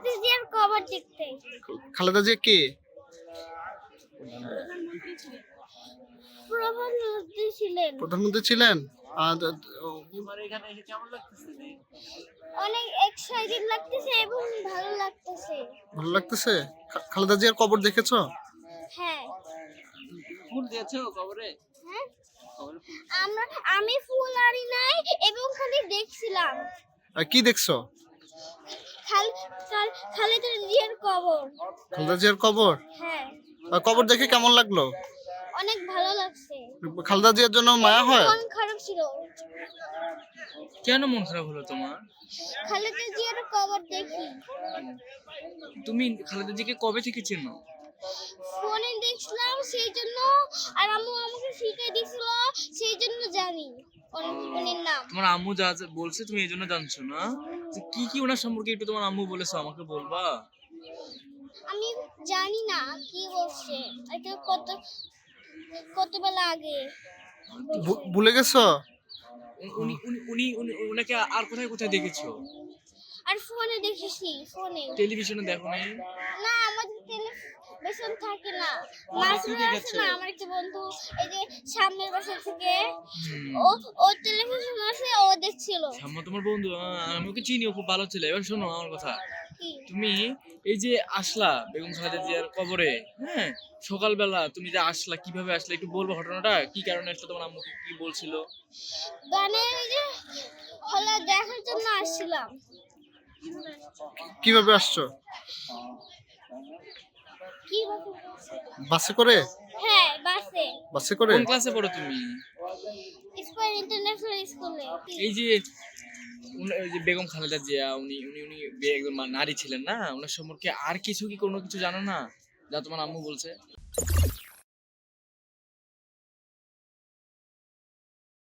খালেদা জিয়ার কবর দেখতে। খালেদা জিয়া কে? প্রধানমন্ত্রী ছিলেন। প্রধানমন্ত্রী ছিলেন? অনেক এক্সাইটেড লাগতেছে এবং ভালো লাগতেছে। ভালো লাগতেছে? খালেদা জিয়ার কবর দেখেছ? হ্যাঁ। ফুল দিয়েছ কবরে? হ্যাঁ? আমরা আমি ফুল আনি নাই এবং খালি দেখছিলাম। কি দেখছ? খালেদা জিয়ার কবর। খালেদা জিয়ার কবর? হ্যাঁ। কবর দেখে কেমন লাগল? অনেক ভালো লাগছে। খালেদা জিয়ার জন্য মায়া হয়? মন খারাপ ছিল। কেন মন খারাপ হলো তোমার? খালেদা জিয়ার কবর দেখি। তুমি খালেদা জিকে কবে থেকে চেনো? ফোনে দেখছিলাম সেই জন্য আর আম্মু আমাকে শিখিয়ে জন্য জানি উনির নাম? তোমার আম্মু যা যা বলছে তুমি এই জন্য জানছো না? তো কি কি ওনার সম্পর্কে একটু তোমার আম্মু বলেছ আমাকে বলবা? আমি জানি না কি বলছে। এটা কত কত বেলা আগে? ভু- ভুলে গেছো? উনি উনি উনি উনি ওনাকে আর কোথায় কোথায় দেখেছ? আর ফোনে দেখেছি ফোনে। টেলিভিশনে দেখো নাই? না আমাদের থাকে না। মাসুরা আছে না আমার একটা বন্ধু এই যে সামনের বাসা থেকে ও ও টেলিভিশন আছে ও দেখছিল। সাম্মা তোমার বন্ধু আমি ওকে চিনি ও খুব ভালো ছেলে। এবার শোনো আমার কথা। তুমি এই যে আসলা বেগম খালেদা জিয়ার কবরে হ্যাঁ? সকালবেলা তুমি যে আসলা কীভাবে আসলা একটু বলব ঘটনাটা? কি কারণে আসলে তোমার আম্মু কি- বলছিল? গানে এই যে হলো দেখার জন্য আসছিলাম। কীভাবে আসছো? বাসে করে? হ্যাঁ বাসে। বাসে করে? কোন ক্লাসে পড়ো তুমি? স্কয়ার ইন্টারন্যাশনাল স্কুলে। এই যে উনি- ওই যে বেগম খালেদা জিয়া উনি উনি উনি একজন নারী ছিলেন না? ওনার সম্পর্কে আর কিছু কি কোনো কিছু জানো না? যা তোমার আম্মু বলছে।